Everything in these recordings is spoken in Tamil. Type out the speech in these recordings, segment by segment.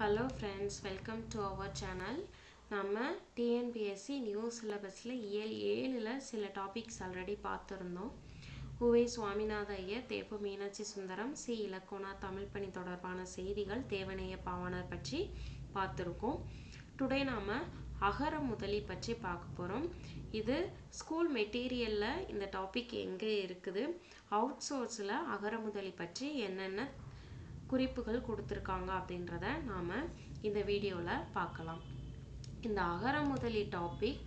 Hello friends welcome to our channel நம்ம டிஎன்பிஎஸ்சி நியூ சிலபஸில் இயல் ஏழில் சில டாபிக்ஸ் ஆல்ரெடி பார்த்துருந்தோம். உவை சுவாமிநாத ஐயர் தேப்பு மீனாட்சி சுந்தரம் சி இலக்கோனா தமிழ் பணி தொடர்பான செய்திகள் தேவநேய பாவனர் பற்றி பார்த்துருக்கோம். டுடே நாம் அகர முதலி பற்றி பார்க்க போகிறோம் இது ஸ்கூல் மெட்டீரியலில் இந்த டாபிக் எங்கே இருக்குது? அவுட் சோர்ஸில் அகர முதலி பற்றி என்னென்ன குறிப்புகள் கொடுத்துருக்காங்க அப்படின்றத நாம் இந்த வீடியோவில் பார்க்கலாம். இந்த அகர முதலி டாபிக்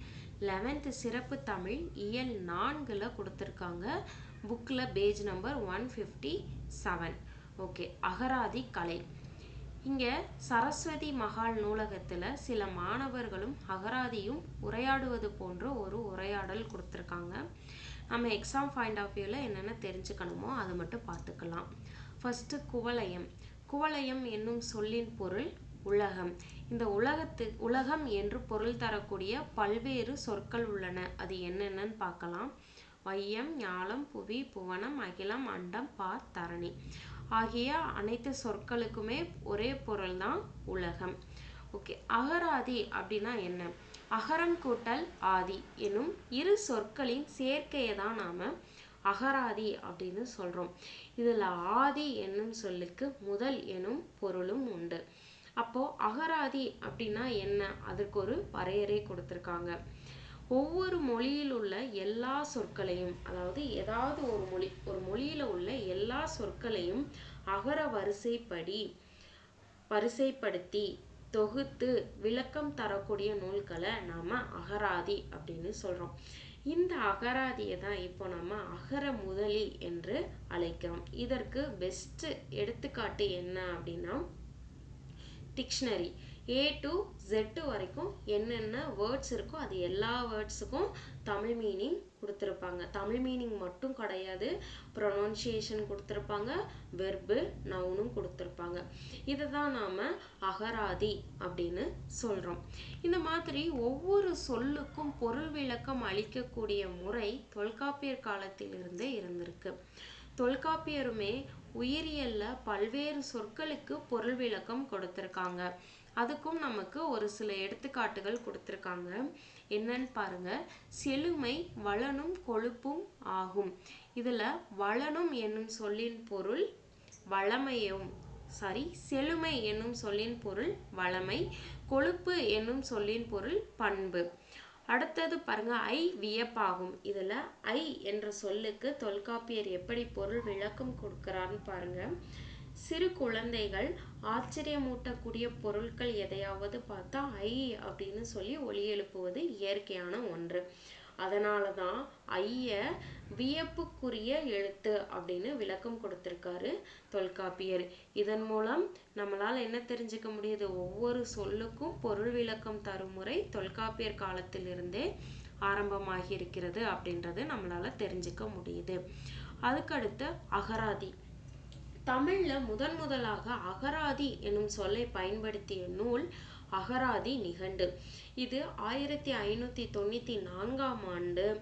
லெவன்த்து சிறப்பு தமிழ் இயல் நான்கில் கொடுத்துருக்காங்க. புக்கில் page number one fifty seven okay அகராதி கலை. இங்கே சரஸ்வதி மகால் நூலகத்தில் சில மாணவர்களும் அகராதியும் உரையாடுவது போன்ற ஒரு உரையாடல் கொடுத்துருக்காங்க. நம்ம எக்ஸாம் பாயிண்ட் ஆஃப் வியூவில் என்னென்ன தெரிஞ்சுக்கணுமோ அதை மட்டும் பார்த்துக்கலாம். ஃபஸ்ட்டு குவளையம். குவளையம் என்னும் சொல்லின் பொருள் உலகம். இந்த உலகத்து உலகம் என்று பொருள் தரக்கூடிய பல்வேறு சொற்கள் உள்ளன. அது என்னென்னன்னு பார்க்கலாம். வையம் ஞாலம் புவி புவனம் அகிலம் அண்டம் பார் தரணி ஆகிய அனைத்து சொற்களுக்குமே ஒரே பொருள் தான் உலகம். ஓகே அகராதி அப்படின்னா என்ன? அகரம் கூட்டல் ஆதி எனும் இரு சொற்களின் சேர்க்கையை தான் நாம் அகராதி அப்படின்னு சொல்கிறோம் இதில் ஆதி என்னும் சொல்லுக்கு முதல் எனும் பொருளும் உண்டு. அப்போது அகராதி அப்படின்னா என்ன? அதற்கு ஒரு வரையறை கொடுத்துருக்காங்க. ஒவ்வொரு மொழியில் உள்ள எல்லா சொற்களையும் அதாவது ஏதாவது ஒரு மொழி ஒரு மொழியில் உள்ள எல்லா சொற்களையும் அகர வரிசைப்படி வரிசைப்படுத்தி தொகுத்து விளக்கம் தரக்கூடிய நூல்களை நாம் அகராதி அப்படின்னு சொல்கிறோம் இந்த அகராதியை தான் இப்போ நம்ம அகர முதலி என்று அழைக்கிறோம். இதற்கு பெஸ்ட் எடுத்துக்காட்டு என்ன அப்படின்னா டிக்ஷனரி ஏ டு ஜெட்டு வரைக்கும் என்னென்ன வேர்ட்ஸ் இருக்கோ அது எல்லா வேர்ட்ஸுக்கும் தமிழ் மீனிங் கொடுத்துருப்பாங்க. தமிழ் மீனிங் மட்டும் கிடையாது ப்ரொனவுன்சியேஷன் கொடுத்துருப்பாங்க வெர்பு நவுனும் கொடுத்துருப்பாங்க. இதை தான் நாம் அகராதி அப்படின்னு சொல்கிறோம் இந்த மாதிரி ஒவ்வொரு சொல்லுக்கும் பொருள் விளக்கம் அளிக்கக்கூடிய முறை தொல்காப்பியர் காலத்திலிருந்தே இருந்திருக்கு. தொல்காப்பியருமே உயிரியல்ல பல்வேறு சொற்களுக்கு பொருள் விளக்கம் கொடுத்துருக்காங்க. அதுக்கும் நமக்கு ஒரு சில எடுத்துக்காட்டுகள் கொடுத்துருக்காங்க. என்னன்னு பாருங்க. செழுமை வளனும் கொழுப்பும் ஆகும். இதுல வளனும் என்னும் சொல்லின் பொருள் வளமையும். சாரி செழுமை என்னும் சொல்லின் பொருள் வளமை கொழுப்பு என்னும் சொல்லின் பொருள் பண்பு. அடுத்தது பாருங்க ஐ வியப்பாகும். இதுல ஐ என்ற சொல்லுக்கு தொல்காப்பியர் எப்படி பொருள் விளக்கம் கொடுக்கிறான்னு பாருங்க. சிறு குழந்தைகள் ஆச்சரியமூட்டக்கூடிய பொருட்கள் எதையாவது பார்த்தா ஐ அப்படின்னு சொல்லி ஒலி எழுப்புவது இயற்கையான ஒன்று. அதனால தான் ஐய வியப்புக்குரிய எழுத்து அப்படின்னு விளக்கம் கொடுத்துருக்காரு தொல்காப்பியர். இதன் மூலம் நம்மளால் என்ன தெரிஞ்சுக்க முடியுது? ஒவ்வொரு சொல்லுக்கும் பொருள் விளக்கம் தரும் முறை தொல்காப்பியர் காலத்திலிருந்தே ஆரம்பமாகி இருக்கிறது அப்படின்றது நம்மளால தெரிஞ்சுக்க முடியுது. அதுக்கடுத்து அகராதி. தமிழ்ல முதன் முதலாக அகராதி எனும் சொல்லை பயன்படுத்திய நூல் அகராதி நிகண்டு. இது ஆயிரத்தி ஐநூத்தி தொண்ணூத்தி நான்காம் ஆண்டு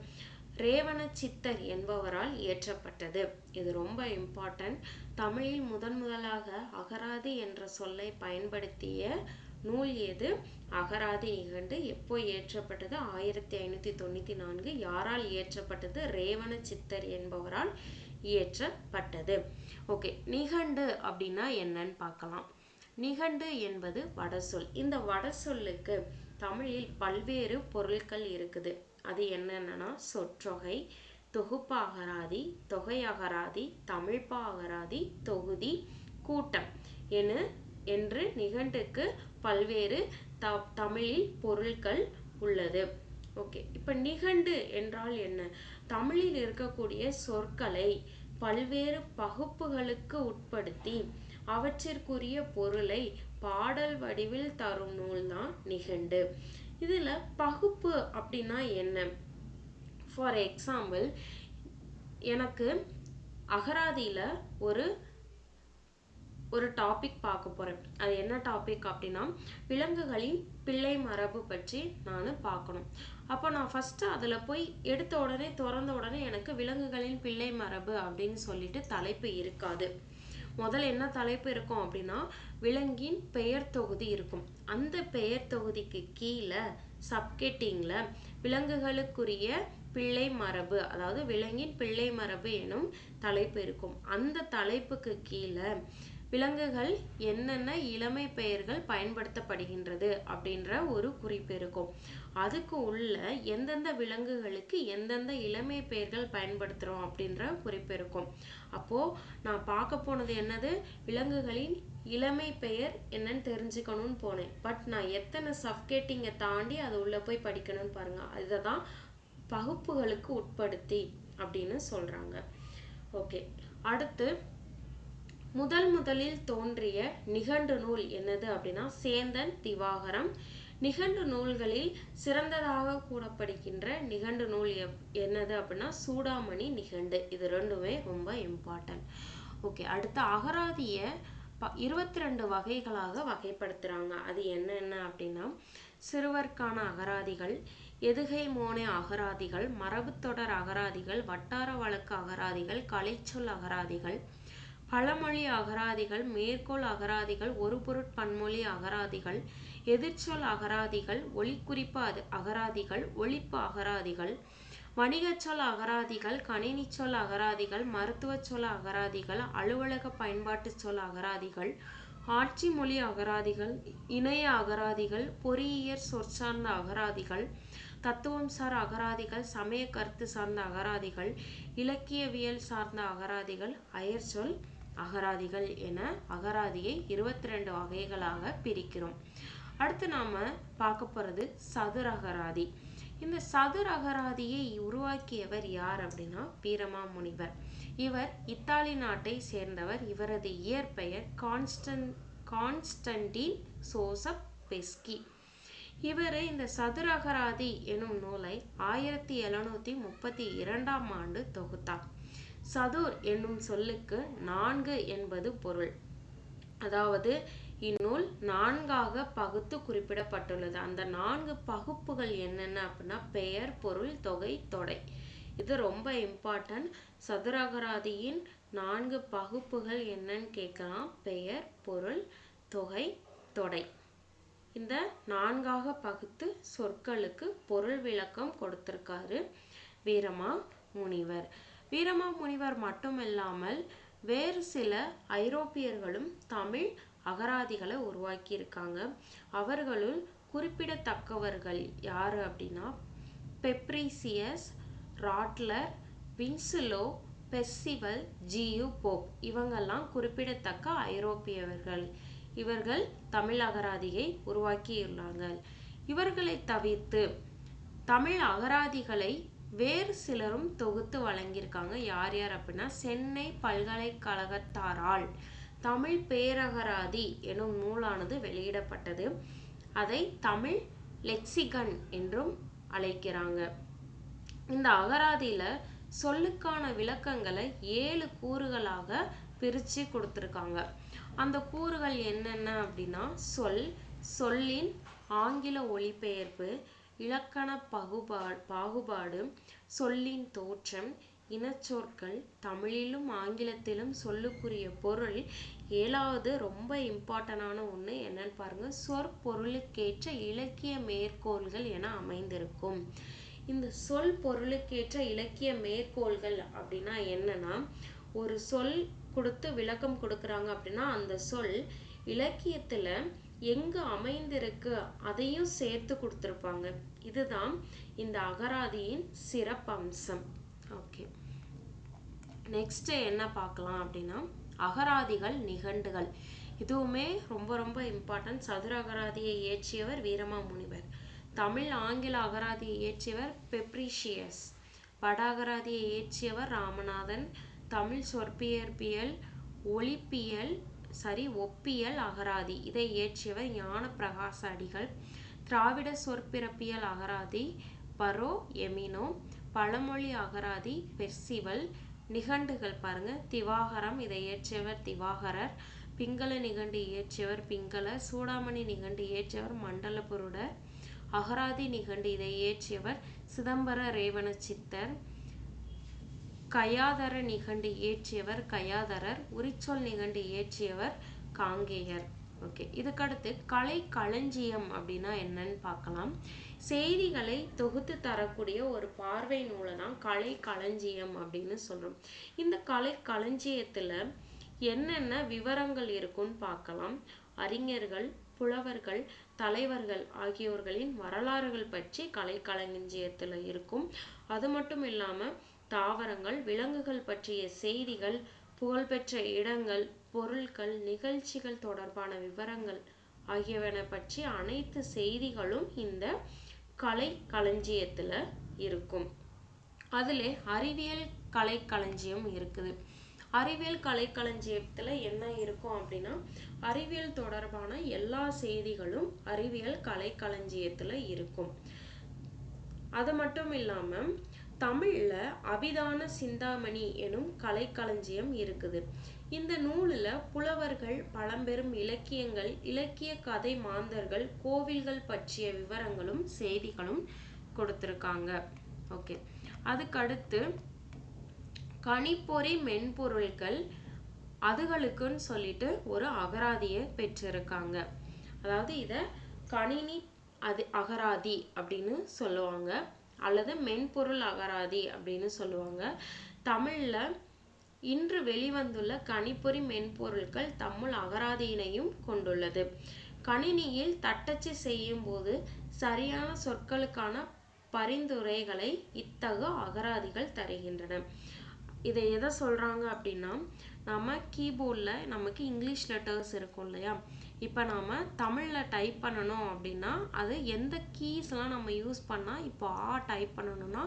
ரேவண சித்தர் என்பவரால் இயற்றப்பட்டது. இது ரொம்ப இம்பார்ட்டன்ட் தமிழில் முதன் முதலாக அகராதி என்ற சொல்லை பயன்படுத்திய நூல் எது? அகராதி நிகண்டு. எப்போ இயற்றப்பட்டது? ஆயிரத்தி ஐநூத்தி தொண்ணூத்தி நான்கு. யாரால் இயற்றப்பட்டது? ரேவண சித்தர் என்பவரால் இயற்றப்பட்டது ஓகே நிகண்டு அப்படின்னா என்னன்னு பார்க்கலாம். நிகண்டு என்பது வடசொல் இந்த வடசொல்லுக்கு தமிழில் பல்வேறு பொருட்கள் இருக்குது. அது என்னென்னா சொற்றொகை தொகுப்பாகராதி தொகையகராதி தமிழ்ப்பாகராதி தொகுதி கூட்டம் என என்று நிகண்டுக்கு பல்வேறு த தமிழில் பொருட்கள் உள்ளது. ஓகே இப்போ நிகண்டு என்றால் என்ன? தமிழில் இருக்கக்கூடிய சொற்களை பல்வேறு பகுப்புகளுக்கு உட்படுத்தி அவற்றிற்குரிய பொருளை பாடல் வடிவில் தரும் நூல் தான் நிகண்டு. இதில் பகுப்பு அப்படின்னா என்ன? ஃபார் எக்ஸாம்பிள் எனக்கு அகராதியில் ஒரு ஒரு டாபிக் பார்க்க போறேன். அது என்ன டாபிக் அப்படின்னா விலங்குகளின் பிள்ளை மரபு பற்றி நான் பார்க்கணும். அப்போ நான் ஃபர்ஸ்ட் அதில் போய் எடுத்த உடனே திறந்த உடனே எனக்கு விலங்குகளின் பிள்ளை மரபு அப்படின்னு சொல்லிட்டு தலைப்பு இருக்காது. முதல்ல என்ன தலைப்பு இருக்கும் அப்படின்னா விலங்கின் பெயர் தொகுதி இருக்கும். அந்த பெயர் தொகுதிக்கு கீழே சப்கெட்டிங்கில் விலங்குகளுக்குரிய பிள்ளை மரபு அதாவது விலங்கின் பிள்ளை மரபு எனும் தலைப்பு இருக்கும். அந்த தலைப்புக்கு கீழே விலங்குகள் என்னென்ன இளமை பெயர்கள் பயன்படுத்தப்படுகின்றது அப்படின்ற ஒரு குறிப்பு இருக்கும். அதுக்கு உள்ள எந்தெந்த விலங்குகளுக்கு எந்தெந்த இளமை பெயர்கள் பயன்படுத்துகிறோம் அப்படின்ற குறிப்பு இருக்கும். அப்போ நான் பார்க்க போனது என்னது? விலங்குகளின் இளமை பெயர் என்னன்னு தெரிஞ்சுக்கணும்னு போனேன். பட் நான் எத்தனை சப்கேட்டிங்கை தாண்டி அது உள்ளே போய் படிக்கணும்னு பாருங்க. இதை தான் பகுப்புகளுக்கு உட்படுத்தி அப்படின்னு சொல்கிறாங்க ஓகே அடுத்து முதல் முதலில் தோன்றிய நிகண்டு நூல் என்னது அப்படின்னா சேந்தன் திவாகரம். நிகண்டு நூல்களில் சிறந்ததாக கூறப்படுகின்ற நிகண்டு நூல் எப்- என்னது அப்படின்னா சூடாமணி நிகண்டு. இது ரெண்டுமே ரொம்ப இம்பார்ட்டன்ட் ஓகே அடுத்து அகராதிய ப இருபத்தி ரெண்டு வகைகளாக வகைப்படுத்துறாங்க. அது என்னென்ன அப்படின்னா சிறுவர்க்கான அகராதிகள் எதுகை மோனே அகராதிகள் மரபுத்தொடர் அகராதிகள் வட்டார வழக்கு அகராதிகள் கலைச்சொல் அகராதிகள் பழமொழி அகராதிகள் மேற்கோள் அகராதிகள் ஒரு பொருட்பன்மொழி அகராதிகள் எதிர்ச்சொல் அகராதிகள் ஒலிக்குறிப்பு அகராதிகள் ஒலிப்பு அகராதிகள் வணிகச்சொல் அகராதிகள் கணினி சொல் அகராதிகள் மருத்துவ சொல் அகராதிகள் அலுவலக பயன்பாட்டு சொல் அகராதிகள் ஆட்சி மொழி அகராதிகள் இணைய அகராதிகள் பொறியியற் சொற்சார்ந்த அகராதிகள் தத்துவம் சார் அகராதிகள் சமய கருத்து சார்ந்த அகராதிகள் இலக்கியவியல் சார்ந்த அகராதிகள் அயற்சொல் அகராதிகள் என அகராதியை இருபத்தி ரெண்டு வகைகளாக பிரிக்கிறோம். அடுத்து நாம் பார்க்க போகிறது சதுர அகராதி. இந்த சதுர அகராதியை உருவாக்கியவர் யார் அப்படின்னா வீரமாமுனிவர். இவர் இத்தாலி நாட்டை சேர்ந்தவர். இவரது இயற்பெயர் கான்ஸ்டன் கான்ஸ்டன்டின் சோசப் பெஸ்கி. இவர் இந்த சதுர அகராதி எனும் நூலை ஆயிரத்தி எழுநூற்றி முப்பத்தி இரண்டாம் ஆண்டு தொகுத்தார். சதுர் என்னும் சொல்லுக்கு நான்கு என்பது பொருள். அதாவது இந்நூல் நான்காக பகுத்து குறிப்பிடப்பட்டுள்ளது. அந்த நான்கு பகுப்புகள் என்னென்ன அப்படின்னா பெயர் பொருள் தொகை தொடை. இது ரொம்ப இம்பார்ட்டன்ட் சதுரகராதியின் நான்கு பகுப்புகள் என்னன்னு கேட்கலாம் பெயர் பொருள் தொகை தொடை. இந்த நான்காக பகுத்து சொற்களுக்கு பொருள் விளக்கம் கொடுத்திருக்காரு வீரமா முனிவர். வீரமாமுனிவர் மட்டுமில்லாமல் வேறு சில ஐரோப்பியர்களும் தமிழ் அகராதிகளை உருவாக்கியிருக்காங்க. அவர்களுள் குறிப்பிடத்தக்கவர்கள் யார் அப்படின்னா Fabricius Rottler Winslow Percival G U Pope. இவங்கெல்லாம் குறிப்பிடத்தக்க ஐரோப்பியவர்கள். இவர்கள் தமிழ் அகராதியை உருவாக்கியுள்ளார்கள் இவர்களை தவிர்த்து தமிழ் அகராதிகளை வேறு சிலரும் தொகுத்து வழங்கியிருக்காங்க. யார் யார் அப்படின்னா சென்னை பல்கலைக்கழகத்தாரால் தமிழ் பேரகராதி எனும் நூலானது வெளியிடப்பட்டது. அதை தமிழ் லெக்சிகன் என்றும் அழைக்கிறாங்க. இந்த அகராதியில சொல்லுக்கான விளக்கங்களை ஏழு கூறுகளாக பிரிச்சு கொடுத்துருக்காங்க. அந்த கூறுகள் என்னென்ன அப்படின்னா சொல் சொல்லின் ஆங்கில ஒலிபெயர்ப்பு இலக்கண பகுபா பாகுபாடு சொல்லின் தோற்றம் இனச்சொற்கள் தமிழிலும் ஆங்கிலத்திலும் சொல்லுக்குரிய பொருள் ஏழாவது ரொம்ப இம்பார்ட்டண்டான ஒண்ணு என்னன்னு பாருங்க. சொற்பொருளுக்கேற்ற இலக்கிய மேற்கோள்கள் என அமைந்திருக்கும். இந்த சொல் பொருளுக்கேற்ற இலக்கிய மேற்கோள்கள் அப்படின்னா என்னன்னா ஒரு சொல் கொடுத்து விளக்கம் கொடுக்குறாங்க அப்படின்னா அந்த சொல் இலக்கியத்துல எங்கு அமைந்திருக்கு அதையும் சேர்த்து கொடுத்துருப்பாங்க. இதுதான் இந்த அகராதியின் சிறப்பம்சம். ஓகே நெக்ஸ்ட் என்ன பார்க்கலாம் அப்படின்னா அகராதிகள் நிகண்டுகள். இதுவுமே ரொம்ப ரொம்ப இம்பார்ட்டன்ட் சதுர அகராதியை இயற்றியவர் வீரமாமுனிவர். தமிழ் ஆங்கில அகராதியை இயற்றியவர் பெப்ரிஷியஸ் வட அகராதியை இயற்றியவர் ராமநாதன். தமிழ் சொற்பியற்பியல் ஒளிப்பியல் சரி ஒப்பியல் அகராதி. இதை இயற்றியவர் ஞான பிரகாச அடிகள் திராவிட சொற்பிறப்பியல் அகராதி பரோ எமினோ. பழமொழி அகராதி பெர்சிவல். நிகண்டுகள் பாருங்க. திவாகரம் இதை இயற்றியவர் திவாகரர். பிங்கள நிகண்டு இயற்றியவர் பிங்கள. சூடாமணி நிகண்டு இயற்றியவர் மண்டலபுருடர் அகராதி நிகண்டு இதை இயற்றியவர் சிதம்பர ரேவண சித்தர். கயாதர நிகண்டு இயற்றியவர் கயாதரர் உரிச்சொல் நிகண்டு இயற்றியவர் காங்கேயர். ஓகே இதுக்கடுத்து கலை களஞ்சியம் அப்படின்னா என்னன்னு பார்க்கலாம். செய்திகளை தொகுத்து தரக்கூடிய ஒரு பார்வை நூலை தான் கலை களஞ்சியம் அப்படின்னு சொல்கிறோம் இந்த கலை களஞ்சியத்தில் என்னென்ன விவரங்கள் இருக்குன்னு பார்க்கலாம். அறிஞர்கள் புலவர்கள் தலைவர்கள் ஆகியோர்களின் வரலாறுகள் பற்றி கலை களஞ்சியத்தில் இருக்கும். அது மட்டும் இல்லாமல் தாவரங்கள் விலங்குகள் பற்றிய செய்திகள் புகழ்பெற்ற இடங்கள் பொருட்கள் நிகழ்ச்சிகள் தொடர்பான விவரங்கள் ஆகியவன பற்றி அனைத்து செய்திகளும் இந்த கலை களஞ்சியத்தில் இருக்கும். அதில் அறிவியல் கலை களஞ்சியம் இருக்குது. அறிவியல் கலை களஞ்சியத்தில் என்ன இருக்கும் அப்படின்னா அறிவியல் தொடர்பான எல்லா செய்திகளும் அறிவியல் கலை களஞ்சியத்தில் இருக்கும். அது மட்டும் இல்லாமல் தமிழ்ல அபிதான சிந்தாமணி எனும் கலைக்களஞ்சியம் இருக்குது. இந்த நூலுல புலவர்கள் பழம்பெரும் இலக்கியங்கள் இலக்கிய கதை மாந்தர்கள் கோவில்கள் பற்றிய விவரங்களும் செய்திகளும் கொடுத்துருக்காங்க. ஓகே. அதுக்கடுத்து கணிப்பொறி மென்பொருள்கள் அதுகளுக்குன்னு சொல்லிட்டு ஒரு அகராதியை பெற்றிருக்காங்க. அதாவது இதை கணினி அது அகராதி அப்படின்னு சொல்லுவாங்க. அல்லது மென்பொருள் அகராதி அப்படின்னு சொல்லுவாங்க. தமிழ்ல இன்று வெளிவந்துள்ள கணிப்பொறி மென்பொருட்கள் தம்முள் அகராதியினையும் கொண்டுள்ளது. கணினியில் தட்டச்சு செய்யும் போது சரியான சொற்களுக்கான பரிந்துரைகளை இத்தகு அகராதிகள் தருகின்றன. இதை எதை சொல்றாங்க அப்படின்னா நம்ம கீபோர்டில் நமக்கு இங்கிலீஷ் லெட்டர்ஸ் இருக்கும் இல்லையா? இப்போ நாம் தமிழில் டைப் பண்ணணும் அப்படின்னா அது எந்த கீஸ்லாம் நம்ம யூஸ் பண்ணால் இப்போ ஆ டைப் பண்ணணும்னா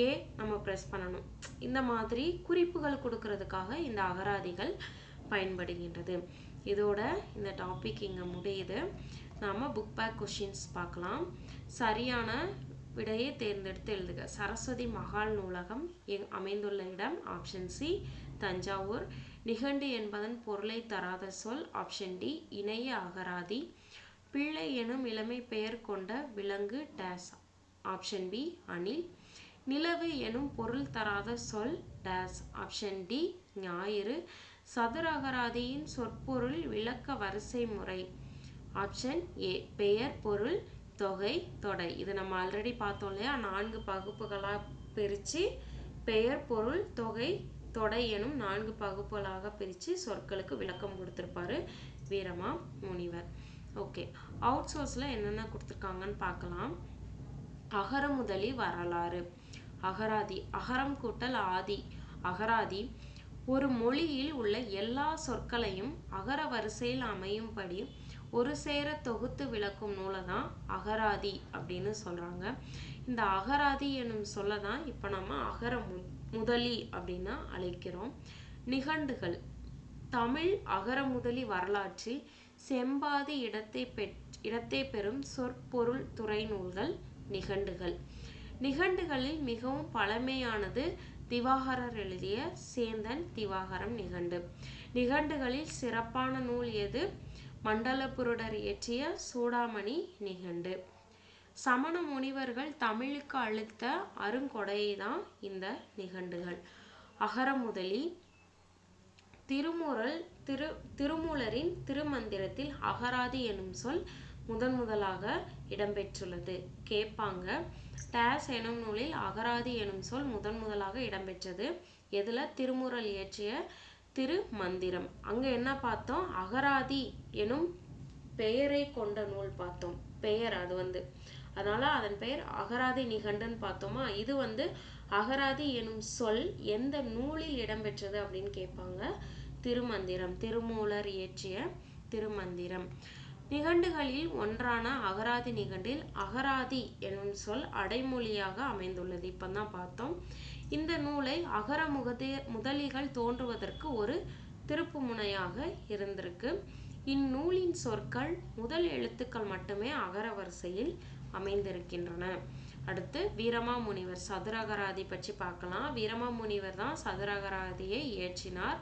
ஏ நம்ம ப்ரெஸ் பண்ணணும். இந்த மாதிரி குறிப்புகள் கொடுக்கறதுக்காக இந்த அகராதிகள் பயன்படுகின்றது. இதோட இந்த டாபிக் இங்கே முடியுது. நாம் புக் பேக் கொஷின்ஸ் பார்க்கலாம். சரியான விடையை தேர்ந்தெடுத்து எழுதுக. சரஸ்வதி மகால் நூலகம் எங் அமைந்துள்ள இடம் ஆப்ஷன் சி தஞ்சாவூர். நிகண்டு என்பதன் பொருளை தராத சொல் ஆப்ஷன் டி இணைய அகராதி. பிள்ளை எனும் இளமை பெயர் கொண்ட விலங்கு டேஸ். ஆப்ஷன் பி அணில். நிலவு எனும் பொருள் தராத சொல் டேஸ். ஆப்ஷன் டி ஞாயிறு. சதுர அகராதியின் சொற்பொருள் விளக்க வரிசை முறை. ஆப்ஷன் ஏ பெயர் பொருள் தொகை தொடை. இது நம்ம ஆல்ரெடி பார்த்தோம் இல்லையா? நான்கு பகுப்புகளாக பிரித்து பெயர் பொருள் தொகை தொடை எனும் நான்கு பகுப்புகளாக பிரித்து சொற்களுக்கு விளக்கம் கொடுத்துருப்பாரு வீரமா முனிவர். ஓகே அவுட் சோர்ஸில் என்னென்ன கொடுத்துருக்காங்கன்னு பார்க்கலாம். அகரமுதலி வரலாறு. அகராதி அகரம் கூட்டல் ஆதி அகராதி. ஒரு மொழியில் உள்ள எல்லா சொற்களையும் அகர வரிசையில் அமையும்படி ஒரு சேர தொகுத்து விளக்கும் நூலை தான் அகராதி அப்படின்னு சொல்றாங்க. இந்த அகராதி எனும் சொல்ல தான் இப்போ நம்ம அகர மு முதலி அப்படின்னு அழைக்கிறோம். நிகண்டுகள். தமிழ் அகர முதலி வரலாற்றில் செம்பாதி இடத்தை பெற் இடத்தை பெறும் சொற்பொருள் துறை நூல்கள் நிகண்டுகள். நிகண்டுகளில் மிகவும் பழமையானது திவாகரர் எழுதிய சேந்தன் திவாகரம் நிகண்டு. நிகண்டுகளில் சிறப்பான நூல் எது? மண்டலபுருடர் இயற்றிய சூடாமணி நிகண்டு. சமண முனிவர்கள் தமிழுக்கு அளித்த அருங்கொடையை தான் இந்த நிகண்டுகள். அகரமுதலி திருமுறள் திரு திருமூலரின் திருமந்திரத்தில் அகராதி எனும் சொல் முதன் முதலாக இடம்பெற்றுள்ளது. கேட்பாங்க டேஸ் எனும் நூலில் அகராதி எனும் சொல் முதன் முதலாக இடம்பெற்றது. எதுல? திருமுறள் இயற்றிய திருமந்திரம். அங்கே அங்க என்ன பார்த்தோம்? அகராதி எனும் பெயரை கொண்ட நூல் பார்த்தோம். பெயர் அது வந்து. அதனால அதன் பெயர் அகராதி நிகண்டுன்னு பார்த்தோமா? இது வந்து அகராதி எனும் சொல் எந்த நூலில் இடம்பெற்றது அப்படின்னு கேட்பாங்க. திருமந்திரம் திருமூலர் இயற்றிய திருமந்திரம். நிகண்டுகளில் ஒன்றான அகராதி நிகண்டில் அகராதி எனும் சொல் அடைமொழியாக அமைந்துள்ளது. இப்பதான் பார்த்தோம். இந்த நூலை அகர முகதே முதலிகள் தோன்றுவதற்கு ஒரு திருப்பு முனையாக இருந்திருக்கு. இந்நூலின் சொற்கள் முதல் எழுத்துக்கள் மட்டுமே அகர வரிசையில் அமைந்திருக்கின்றன. அடுத்து வீரமாமுனிவர் சதுரகராதி பற்றி பார்க்கலாம். வீரமாமுனிவர் தான் சதுரகராதியை இயற்றினார்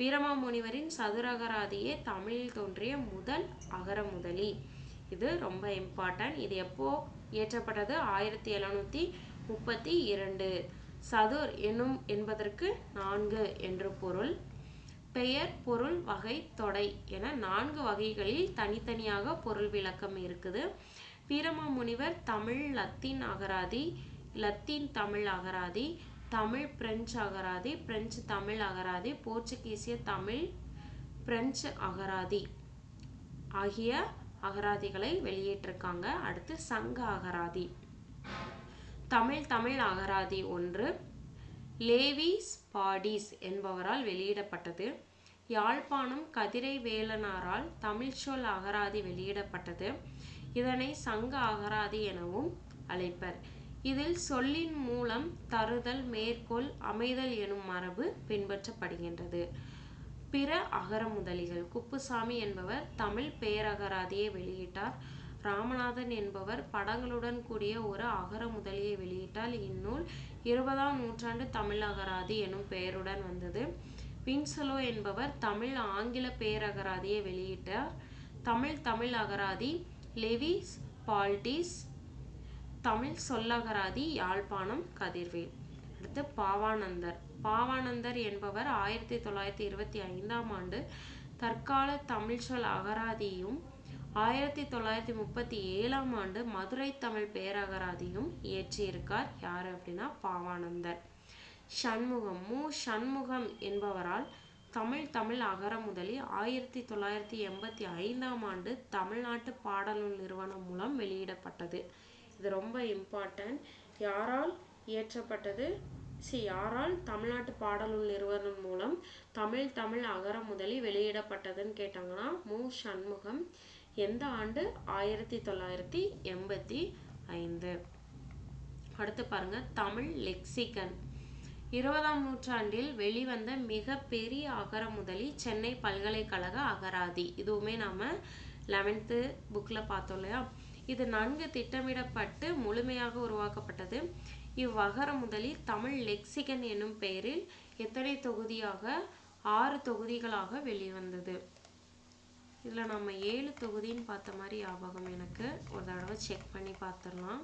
வீரமாமுனிவரின் சதுரகராதியே தமிழில் தோன்றிய முதல் அகர முதலி. இது ரொம்ப இம்பார்ட்டன்ட் இது எப்போ இயற்றப்பட்டது ஆயிரத்தி எழுநூத்தி முப்பத்தி இரண்டு. சதுர் எனும் என்பதற்கு நான்கு என்று பொருள். பெயர் பொருள் வகை தொடை என நான்கு வகைகளில் தனித்தனியாக பொருள் விளக்கம் இருக்குது. வீரமாமுனிவர் தமிழ் லத்தீன் அகராதி லத்தீன் தமிழ் அகராதி தமிழ் பிரெஞ்சு அகராதி பிரெஞ்சு தமிழ் அகராதி போர்ச்சுகீசிய தமிழ் பிரெஞ்சு அகராதி ஆகிய அகராதிகளை வெளியிட்டிருக்காங்க அடுத்து சங்க அகராதி. தமிழ் தமிழ் அகராதி ஒன்று லேவிஸ் பாடிஸ் என்பவரால் வெளியிடப்பட்டது. யாழ்ப்பாணம் கதிரை வேலனாரால் தமிழ்ச்சொல் அகராதி வெளியிடப்பட்டது. இதனை சங்க அகராதி எனவும் அழைப்பர். இதில் சொல்லின் மூலம் தருதல் மேற்கோள் அமைதல் எனும் மரபு பின்பற்றப்படுகின்றது. பிற அகரமுதலிகள் குப்புசாமி என்பவர் தமிழ் பேரகராதியை வெளியிட்டார். ராமநாதன் என்பவர் படங்களுடன் கூடிய ஒரு அகரமுதலியை வெளியிட்டால் இந்நூல் இருபதாம் நூற்றாண்டு தமிழ் அகராதி எனும் பெயருடன் வந்தது. வின்சலோ என்பவர் தமிழ் ஆங்கில பேரகராதியை வெளியிட்டார். தமிழ் தமிழ் அகராதி லெவிஸ் பால்டிஸ் தமிழ் சொல்லகராதி யாழ்ப்பாணம் கதிர்வேல். அடுத்து பாவானந்தர். பாவானந்தர் என்பவர் ஆயிரத்தி தொள்ளாயிரத்தி இருபத்தி ஐந்தாம் ஆண்டு தற்கால தமிழ் சொல் அகராதியும் ஆயிரத்தி தொள்ளாயிரத்தி முப்பத்தி ஏழாம் ஆண்டு மதுரை தமிழ் பேரகராதியும் இயற்றியிருக்கார். யார் அப்படின்னா பாவானந்தர். சண்முகம். மு. சண்முகம் என்பவரால் தமிழ் தமிழ் அகரமுதலி ஆயிரத்தி தொள்ளாயிரத்தி எண்பத்தி ஐந்தாம் ஆண்டு தமிழ்நாட்டு பாடநூல் நிறுவனம் மூலம் வெளியிடப்பட்டது. இது ரொம்ப இம்பார்ட்டன்ட் யாரால் இயற்றப்பட்டது? சி யாரால் தமிழ்நாட்டு பாடநூல் நிறுவனம் மூலம் தமிழ் தமிழ் அகரமுதலி வெளியிடப்பட்டதுன்னு கேட்டாங்கன்னா மு. சண்முகம். எந்த ஆண்டு? ஆயிரத்தி தொள்ளாயிரத்தி எண்பத்தி ஐந்து. அடுத்து பாருங்க தமிழ் லெக்சிகன். இருபதாம் நூற்றாண்டில் வெளிவந்த மிக பெரிய அகரமுதலி சென்னை பல்கலைக்கழக அகராதி. இதுவுமே நாம லெவன்த்து புக்கில் பார்த்தோம் இல்லையா? இது நன்கு திட்டமிடப்பட்டு முழுமையாக உருவாக்கப்பட்டது. இவ்வகர முதலில் தமிழ் லெக்சிகன் என்னும் பெயரில் எத்தனை தொகுதியாக? ஆறு தொகுதிகளாக வெளிவந்தது. இதில் நம்ம ஏழு தொகுதின்னு பார்த்த மாதிரி ஞாபகம் எனக்கு. ஒரு தடவை செக் பண்ணி பார்த்துடலாம்.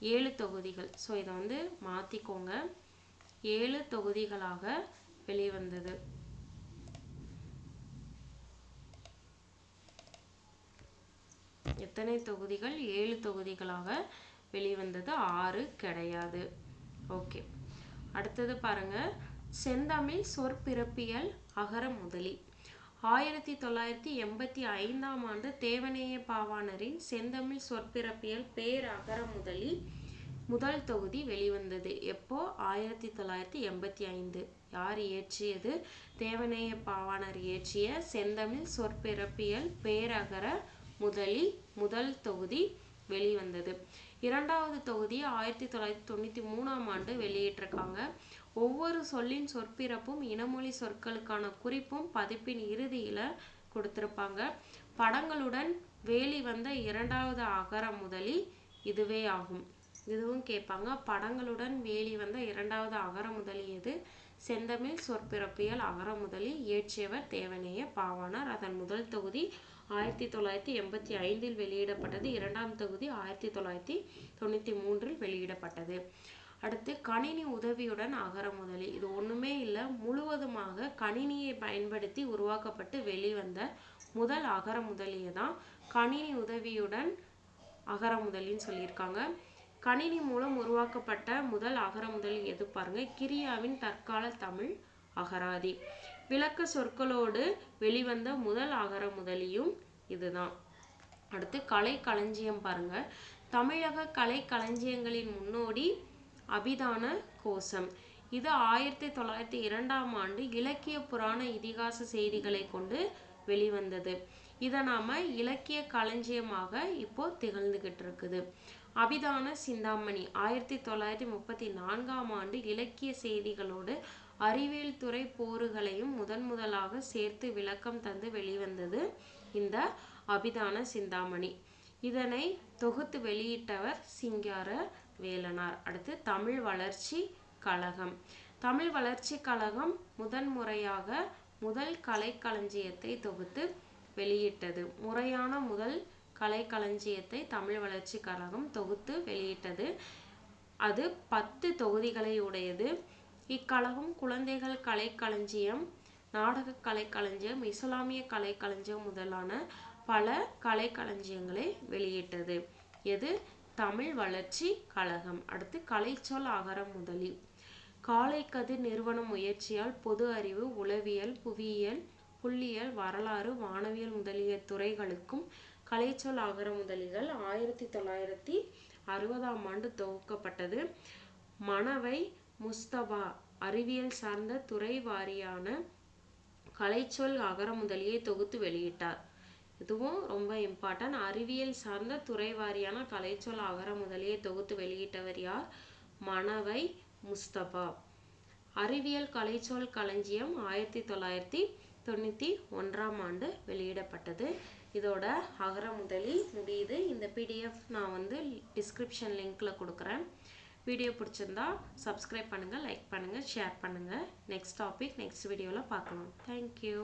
ஏழு தொகுதிகள். ஸோ இதை வந்து மாற்றிக்கோங்க ஏழு தொகுதிகளாக வெளிவந்தது. எத்தனை தொகுதிகள்? ஏழு தொகுதிகளாக வெளிவந்தது. ஆறு கிடையாது. ஓகே. அடுத்தது பாருங்க. செந்தமிழ் சொற்பிறப்பியல் அகர முதலி. ஆயிரத்தி தொள்ளாயிரத்தி எண்பத்தி ஐந்தாம் ஆண்டு தேவநேய பாவாணரின் செந்தமிழ் சொற்பிறப்பியல் பேர் அகர முதலி முதல் தொகுதி வெளிவந்தது. எப்போ? ஆயிரத்தி தொள்ளாயிரத்தி எண்பத்தி ஐந்து. யார் இயற்றியது? தேவநேய பாவாணர் இயற்றிய செந்தமிழ் சொற்பிறப்பியல் பேரகர முதலி முதல் தொகுதி வெளிவந்தது. இரண்டாவது தொகுதி ஆயிரத்தி தொள்ளாயிரத்தி தொண்ணூற்றி மூணாம் ஆண்டு வெளியிட்டிருக்காங்க. ஒவ்வொரு சொல்லின் சொற்பிறப்பும் இனமொழி சொற்களுக்கான குறிப்பும் பதிப்பின் இறுதியில் கொடுத்துருப்பாங்க. படங்களுடன் வேலி வந்த இரண்டாவது அகர முதலி இதுவே ஆகும். இதுவும் கேட்பாங்க. படங்களுடன் வேலி வந்த இரண்டாவது அகர முதலி எது? செந்தமிழ் சொற்பிறப்பியல் அகர முதலி இயற்றியவர் தேவநேய பாவாணர். அதன் முதல் தொகுதி ஆயிரத்தி தொள்ளாயிரத்தி எண்பத்தி ஐந்தில் வெளியிடப்பட்டது. இரண்டாம் தொகுதி ஆயிரத்தி தொள்ளாயிரத்தி தொண்ணூற்றி மூன்றில் வெளியிடப்பட்டது. அடுத்து கணினி உதவியுடன் அகர முதலி இது ஒன்றுமே இல்லை. முழுவதுமாக கணினியை பயன்படுத்தி உருவாக்கப்பட்டு வெளிவந்த முதல் அகர முதலியை தான் கணினி உதவியுடன் அகர முதலின்னு சொல்லியிருக்காங்க. கணினி மூலம் உருவாக்கப்பட்ட முதல் அகர முதலி எது பாருங்க? கிரியாவின் தற்கால தமிழ் அகராதி. விளக்க சொற்களோடு வெளிவந்த முதல் அகர முதலியும் இதுதான். அடுத்து கலை களஞ்சியம் பாருங்க. தமிழக கலை களஞ்சியங்களின் முன்னோடி அபிதான கோஷம். இது ஆயிரத்தி தொள்ளாயிரத்தி இரண்டாம் ஆண்டு இலக்கிய புராண இதிகாச செய்திகளை கொண்டு வெளிவந்தது. இதை நாம இலக்கிய களஞ்சியமாக இப்போ திகழ்ந்துகிட்டு இருக்குது. அபிதான சிந்தாமணி. ஆயிரத்தி தொள்ளாயிரத்தி முப்பத்தி நான்காம் ஆண்டு இலக்கிய செய்திகளோடு அறிவியல் துறை போர்களையும் முதன் முதலாக சேர்த்து விளக்கம் தந்து வெளிவந்தது இந்த அபிதான சிந்தாமணி. இதனை தொகுத்து வெளியிட்டவர் சிங்கார வேலனார். அடுத்து தமிழ் வளர்ச்சி கழகம். தமிழ் வளர்ச்சி கழகம் முதன் முறையாக முதல் கலைக்களஞ்சியத்தை தொகுத்து வெளியிட்டது. முறையான முதல் கலைக்களஞ்சியத்தை தமிழ் வளர்ச்சி கழகம் தொகுத்து வெளியிட்டது. அது பத்து தொகுதிகளை உடையது. இக்கழகம் குழந்தைகள் கலைக்களஞ்சியம் நாடக கலைக்களஞ்சியம் இஸ்லாமிய கலைக்களஞ்சியம் முதலான பல கலைக்களஞ்சியங்களை வெளியிட்டது. எது? தமிழ் வளர்ச்சி கழகம். அடுத்து கலைச்சொல் அகரம் முதலி. காலைக்கதிர் நிறுவன முயற்சியால் பொது அறிவு உளவியல் புவியியல் புள்ளியியல் வரலாறு வானவியல் முதலிய துறைகளுக்கும் கலைச்சொல் அகர முதலிகள் ஆயிரத்தி தொள்ளாயிரத்தி அறுபதாம் ஆண்டு துவக்கப்பட்டது. மணவை முஸ்தபா அறிவியல் சார்ந்த துறை வாரியான கலைச்சொல் அகர முதலியை தொகுத்து வெளியிட்டார். இதுவும் ரொம்ப இம்பார்ட்டன்ட் அறிவியல் சார்ந்த துறை வாரியான கலைச்சொல் அகர முதலியை தொகுத்து வெளியிட்டவர் யார்? மணவை முஸ்தபா. அறிவியல் கலைச்சொல் களஞ்சியம் ஆயிரத்தி தொள்ளாயிரத்தி தொண்ணூற்றி ஒன்றாம் ஆண்டு வெளியிடப்பட்டது. இதோட அகர முதலி முடியுது. இந்த பிடிஎஃப் நான் வந்து டிஸ்கிரிப்ஷன் லிங்க்ல கொடுக்குறேன். வீடியோ பிடிச்சிருந்தா சப்ஸ்கிரைப் பண்ணுங்கள் லைக் பண்ணுங்கள் ஷேர் பண்ணுங்கள் நெக்ஸ்ட் டாபிக் நெக்ஸ்ட் வீடியோவில் பார்க்கலாம். தேங்க்யூ